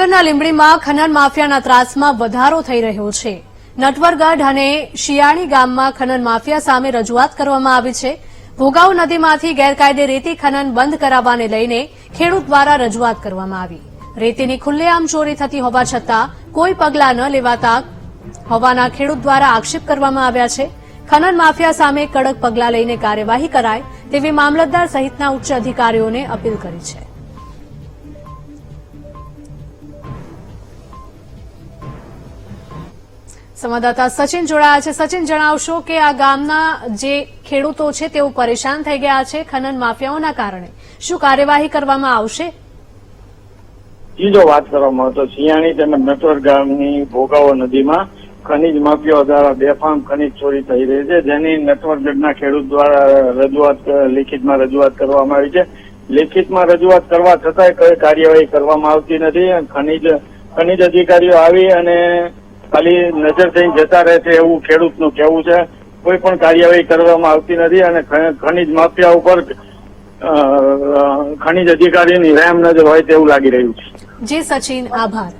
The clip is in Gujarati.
જામનગરના લીંબડીમાં ખનન માફિયાના ત્રાસમાં વધારો થઈ રહ્યો છે. નટવરગઢ અને શિયાળી ગામમાં ખનન માફિયા સામે રજૂઆત કરવામાં આવી છે. ભોગાવ નદીમાંથી ગેરકાયદે રેતી ખનન બંધ કરાવવાને લઈને ખેડૂત દ્વારા રજૂઆત કરવામાં આવી. રેતીની ખુલ્લેઆમ ચોરી થતી હોવા છતાં કોઈ પગલાં ન લેવાતા હોવાના ખેડૂત દ્વારા આક્ષેપ કરવામાં આવ્યા છે. ખનન માફિયા સામે કડક પગલાં લઈને કાર્યવાહી કરાય તેવી મામલતદાર સહિતના ઉચ્ચ અધિકારીઓને અપીલ કરી છે. સંવાદદાતા સચિન જોડાયા છે. સચિન, જણાવશો કે આ ગામના જે ખેડૂતો છે તેઓ પરેશાન થઈ ગયા છે ખનન માફિયાઓના કારણે. શું કાર્યવાહી કરવામાં આવશે? બીજો વાત કરવામાં આવતો સિયાણી તેમજ નટવર ગામની ભોગાવો નદીમાં ખનીજ માફિયાઓ દ્વારા બેફામ ખનીજ ચોરી થઈ રહી છે. જેની નટવરગઢના ખેડૂત દ્વારા રજૂઆત લિખિતમાં રજૂઆત કરવામાં આવી છે. લેખિતમાં રજૂઆત કરવા છતાંય કોઈ કાર્યવાહી કરવામાં આવતી નથી. ખનીજ ખનીજ અધિકારીઓ આવી અને ખાલી નજર થઈને જતા રહે છે એવું ખેડૂતનું કહેવું છે. કોઈ પણ કાર્યવાહી કરવામાં આવતી નથી અને ખનીજ માફિયા ઉપર ખનીજ અધિકારીની રહેમ નજર હોય તેવું લાગી રહ્યું છે. જી સચિન, આભાર.